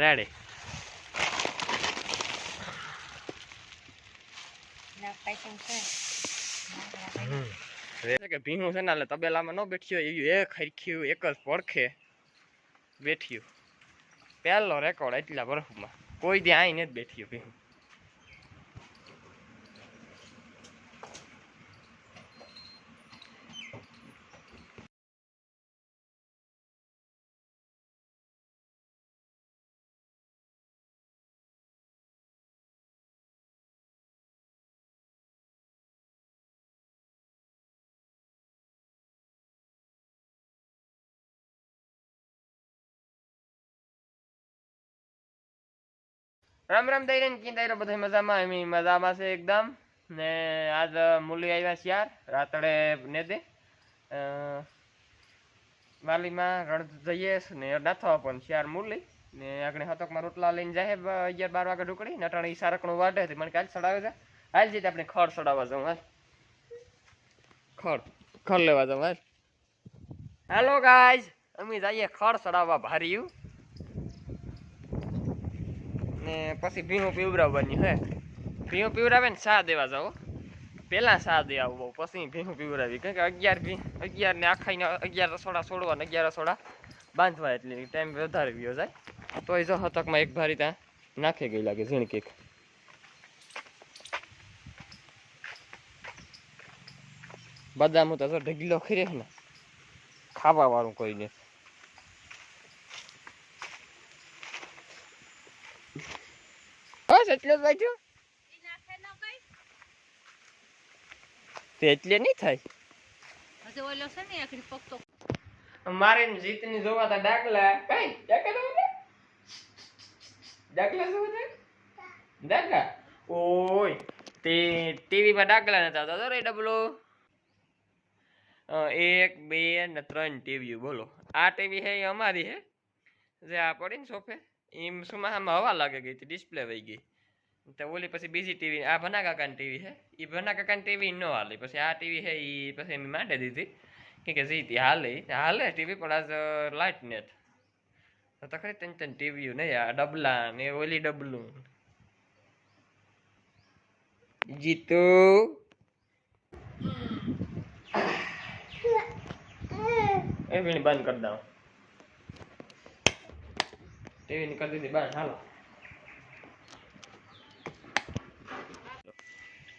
Ready. કે ભીનું છે ને એટલે તબેલામાં ન બેઠ્યો એવું એક હરખ્યું એક જ પડખે બેઠ્યું. પહેલો રેકોર્ડ એટલા બરફમાં. કોઈ દી આઈ નથી બેઠ્યું ભીનું. રામ રામ દઈ ને દાયરો બધા મજામાં? એમ મજામાં છે એકદમ. ને આજ મૂલી આવ્યા છે યાર, રાતડે ને દે. વાલીમાં રણ જઈએ છે ને નાથવા પણ ચાર મૂલી ને આગળ હતકમાં રોટલા લઈને જાય અગિયાર બાર વાગે ઢુકડી એ સારકણું વાઢે મને કાલ સડાવે છે. હાલ જઈએ આપણે ખડ સડાવવા જાઉં, હાલ. ખડ ખડ લેવા જાઉં, હાલ. હાલો ગાઈઝ અમે જઈએ ખડ સડાવવા ભાર્યું ને પછી ભીનું પીવડાવવાની હે. ભીણું પીવડાવે ને સા દેવા જાઓ પહેલાં સા દે આવું પછી ભીનું પીવડાવી. કારણ કે અગિયાર ભી, અગિયાર ને આખાઈને અગિયાર રસોડા છોડવા ને અગિયાર રસોડા બાંધવા એટલે ટાઈમ વધારે ગયો જાય. તોય જો હતકમાં એક ભારી ત્યાં નાખી ગઈ લાગે ઝીણકીક બદામ તો ઢગીલો ખરે ને. ખાવા વાળું કોઈ ને બસ એટલે જ વાંચ્યું તે એટલે નહીં થાય. હજી ઓલો છે ને આખરી પકતો મારે ને જીતની જોવાતા ડાકલા. કઈ ડાકલા જોવાતા ડાકલા જોવાતા ડાકલા? ઓય તે ટીવી માં ડાકલા નતા આવતા તો રે ડબલો. અ, એક બે ને ત્રણ ટીવી બોલો. આ ટીવી હે એ અમારી હે. જે આ પડી ને સોફે એમ સુમાં આમાં હવા લાગે ગઈ હતી ડિસ્પ્લે વહી ગઈ. તો ઓલી પછી બીજી ટીવી આ ભના કાકાની ટીવી હે એ ભના કાકાની ટીવી ન હાલી પછી આ ટીવી હે એ પછી એમ માંડે દીધી કે કે જીતી હાલે હાલે ટીવી પણ આજ લાઇટ નેટ તો ખરી ત્રણ ત્રણ ટીવીઓ નહીં આ ડબલા ને ઓલી ડબલું જીતુ એ પેલી બંધ કરી દઉં ટીવી ની કરી દીધી બંધ હાલો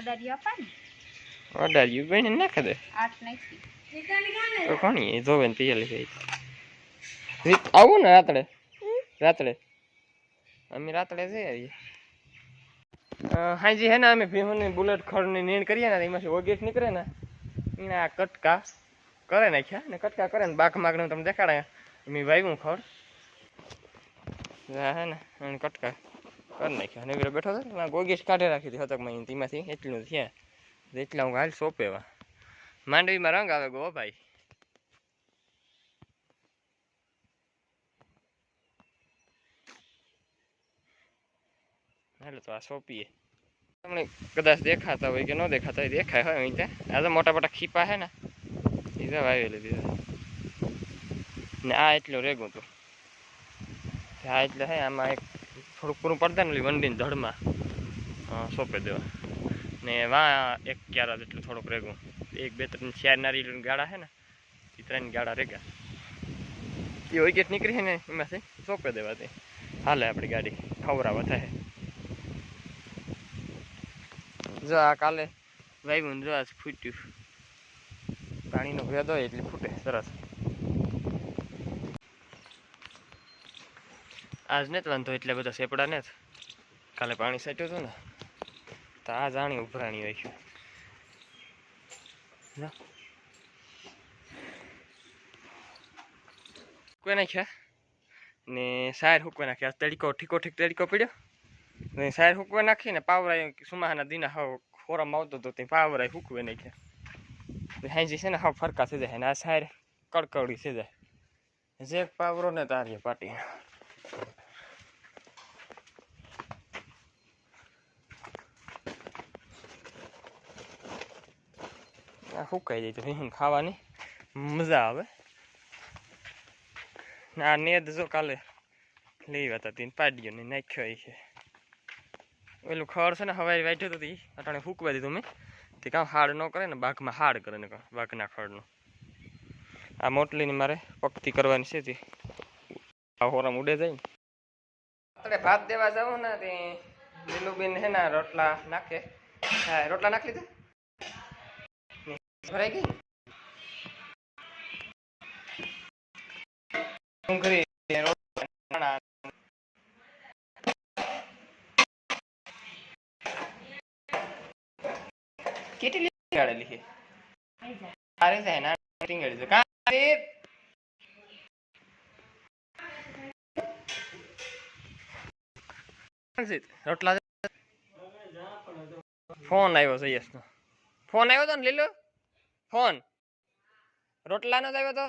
અડાડી આપા ને યુ બેન નાખે દે આઠ નાખી તો કોણી જોવે ને લઈ રીત આવું ને રાતડે રાતડે અમે રાતડે જઈ આવીએ હાજી હે ને અમે ભીમની બુલેટ ખડની નીણ કરીએ ને એમાંથી ઓગેટ નીકળે ને એના કટકા કરે નાખ્યા ને કટકા કરે ને બાક માગને તમને દેખાડે મેં વાવ્યું ખડ હે ને કટકા કરી નાખ્યા. અને પેલો બેઠો હતો ને ગોગેશ કાઢી રાખી હતી હતકમાં તેમાંથી એટલું થયા એટલા હું હાલ સોંપેવા માંડવીમાં રંગ આવે ગો ભાઈ. હાલો તો આ સોંપીએ. તમને કદાચ દેખાતા હોય કે ન દેખાતા હોય, દેખાય હોય અહીં ત્યાં. આ તો મોટા મોટા ખીપા છે ને. એ તો વાવેલી દીધા ને આ એટલું રેગું હતું આ એટલે હે આમાં એક થોડુંક પૂરું પડતા ને વંડીને ધડમાં સોંપી દેવા. ને વા એક ક્યારા જેટલું થોડુંક રેગું. એક, બે, ત્રણ, ચાર ગાળા છે ને એ ત્રણ ગાળા રેગા એ વિકેટ નીકળી છે ને, એમાંથી સોંપી દેવાથી હાલે આપણી ગાડી. ખવરાવા થાય. જો આ કાલે વાયુ જો આજ ફૂટ્યું. પાણીનો ભેદ હોય એટલે ફૂટે, સરસ. આજ ને વાંધો એટલે બધા સેપડા ને જ. કાલે પાણી સાચ્યું હતું ને, તો આ જાણી ઉભરાણી હોય છે. જા. કોઈ નાખ્યા? ને સાયર હુકવા નાખ્યા. તડીકો, ઠીકો, ઠીક તડીકો પડ્યો. ને સાયર હુકવા નાખીને પાવરાય સુમાહાના દીના હાવ ખોરામાં આવતો હતો તે પાવરાય હુકવે નાખ્યા. હાજી છે ને હાવ ફરકા થઈ જાય ને આ સાયર કડકડી થઈ જાય. જે પાવરો ને તારીએ પાટી આ સુકાઈ જાય તો? ભીહું ખાવાની મજા આવે. આ નેદ જો કાલે લેવા હતા તેને પાડ્યો ને નાખ્યો એ છે. ઓલું ખડ છે ને હવાઈ વાઢ્યો હતું અટાણે ફૂકવા દીધું મેં. તે કામ હાડ ન કરે ને, બાઘમાં હાડ કરે ને બાઘના ખડનું. આ મોટલીની મારે પક્તિ કરવાની છે તે. આ હોરામ ઉડે જાય ને. આપણે ભાત દેવા જાઉં ને તે. લીલુબેન હે ને રોટલા નાખે. હા, રોટલા નાખી લીધા? ભરાઈ ગઈ? ડુંગળી. કેટલી ગાળેલી છે? સારી છે, ના ટીંગળી છે કાં રે? રોટલા ફોન આવ્યો છે યશનો ફોન આવ્યો તો ને, લીલો? ફોન. રોટલાનો જ આવ્યો તો?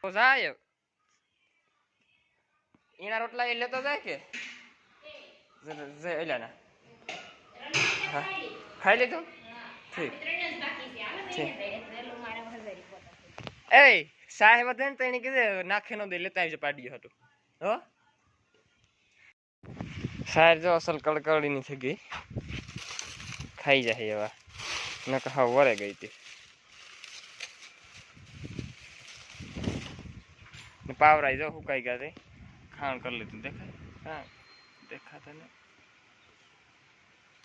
તો જાય. એના રોટલા એ લેતો જાય કે? ખાઈ લીધું? ઠીક. એ સાહેબ હતા ને તો કીધે, નાખે નો દે, લેતા આવજો પાડ્યો હતું હો? સાહેબ જો અસલ કડકડીની થઈ ગઈ. ખાઈ જાય એવા. નકર હા વરે ગઈ હતી. ને પાવરાઈ જો હુકાઈ ગયા તે ખાણ કરી લીધું. દેખાય? હા. દેખાતા ને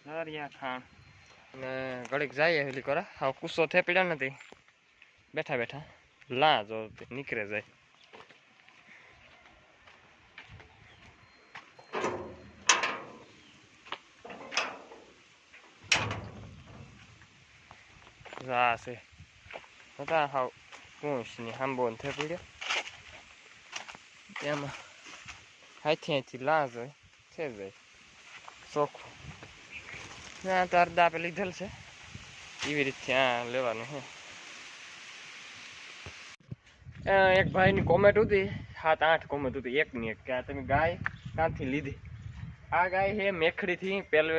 દરિયા ખાણ. ને ઘડીક જાય એલી કરે. હા કુસ્સો થે પડ્યો નથી. બેઠા બેઠા. લા જો નીકળે જાય. જા છે. બધા હાવ પૂંછની હાંબો ને એમાં હાથી હાથી લાજ હોય છે ભાઈ ચોખ્ખું ના તો અડધા આપે લીધેલ છે એવી રીતે આ લેવાનું હે એક ભાઈની કોમેન્ટ હતી સાત આઠ કોમેન્ટ હતી એકની એક કે આ તમે ગાય ક્યાંથી લીધી આ ગાય હે મેખડીથી પહેલે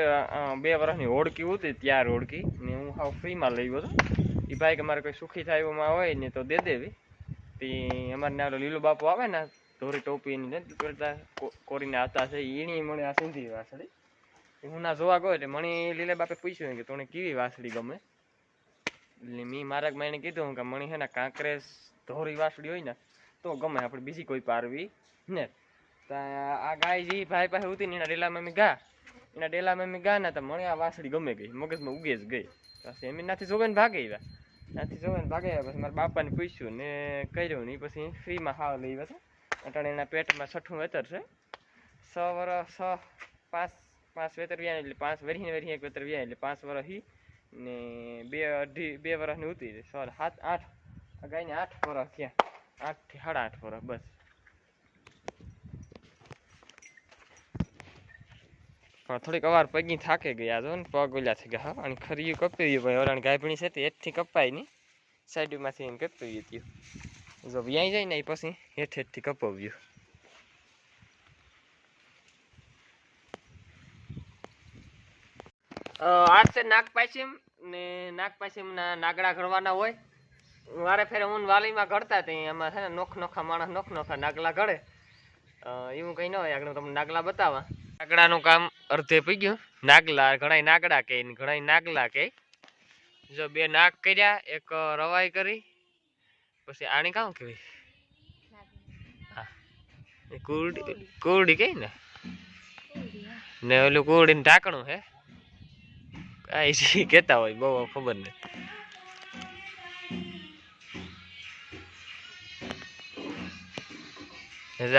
બે વર્ષની હોડકી હતી ત્યાર હોડકી ને હું હાવ ફ્રીમાં લઈ ગયો હતો એ ભાઈ કે મારે કોઈ સુખી થાય એવામાં હોય ને તો દે દેવી તે અમારે ને લીલો બાપુ આવે ને ધોરી ટોપી એની નથી પહેરતા. કોરીને આવતા છે એની મને આ સિંધી વાસળી. હું ના જોવા ગયો એટલે મને લીલા બાપે પૂછ્યું કે તને કેવી વાસળી ગમે? એટલે મેં મારા એને કીધું કે મણી છે ને કાંકરેસ ધોરી વાસળી હોય ને, તો ગમે, આપણે બીજી કોઈ પારવી ને. આ ગાય જે ભાઈ પાસે ઉતી ને એના ડેલામાં મેં ગા, એના ડેલામાં મેં ગા ને તો મને આ વાસળી ગમે ગઈ, મગજમાં ઉગે જ ગઈ. પછી એમ નાથી જોવે ને ભાગે આવ્યા. નાથી જોવે ને ભાગે પછી મારા બાપાને પૂછ્યું ને કર્યું ને પછી ફ્રીમાં હાવ લઈ હતા. અટાણે એના પેટમાં છઠ્ઠું વેતર છે. છ વર્ષ છ પાંચ પાંચ વેતર વ્યા એટલે પાંચ વરીને વરી એક વેતર વ્યા એટલે પાંચ વર્ષ હી ને બે અઢી, બે વર્ષની છે સોરી સાત, આઠ ગાયને આઠ વર્ષ થયા. આઠથી સાડા આઠ વર્ષ બસ. પણ થોડીક અવાર પગી થાકે ગયા જો ને, પગ ઓલા થઈ ગયા. અને ખરીયું કપાવી ભાઈ ઓરાણ ગાયભણી છે તે હેઠથી કપાય નહીં. સાઈડમાંથી કપાવી હતી જો વ્યાઈ જાય ને એ પછી હેઠ હેઠથી કપાવ્યું આજ નાગ પાયસીમ ને નાગ પાયસીમના નાગડા ઘડવાના હોય વારે ફેરે હું વાલીમાં ઘડતા તે એમાં છે ને નોખ નોખા માણસ નોખ નોખા નાગલા ઘડે એવું કંઈ ન હોય આગળ તમને નાગલા બતાવવા નાગડાનું કામ અર્ધે પી ગયું નાગલા ઘણાય નાગડા કે ઘણાય નાગલા કે જો બે નાગ કર્યા એક રવાઈ કરી પછી આણી કામ કહેવાય હા. એ કુરડી કુરડી. કઈ ને? ને ઓલું કુરડીનું ઢાંકણું હે? કાંઈ જી કહેતા હોય બહુ ખબર નહીં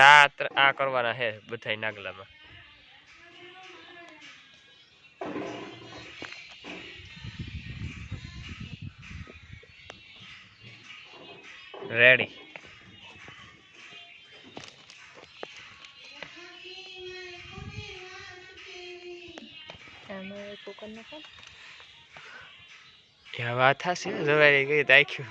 આ આ કરવાના હે બધા નાગલામાં. રેડી વાત થશે જવાઈ ગઈ તાખ્યું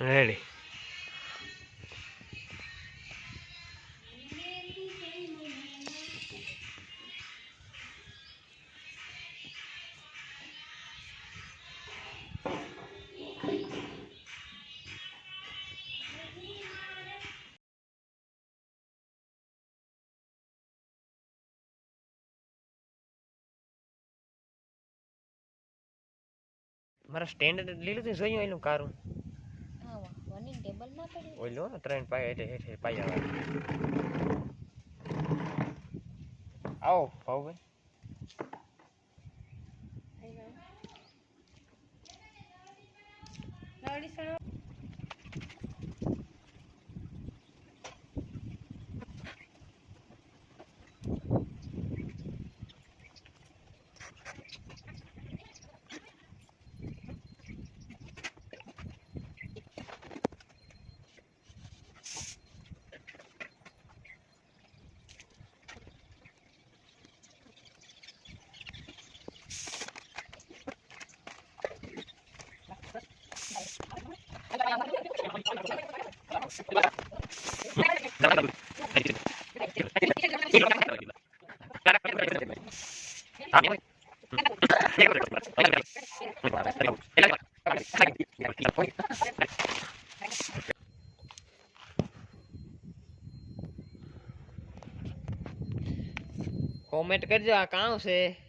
રેડી મારા સ્ટેન્ડ લીલું તું જોયું એનું કારું. હા વનિંગ ટેબલમાં પડ્યું. ઓલો ત્રણ પાય એટલે હેઠે પાયા આવો આવો ભાઉભાઈ કોમેન્ટ કરજો આ કાં છે.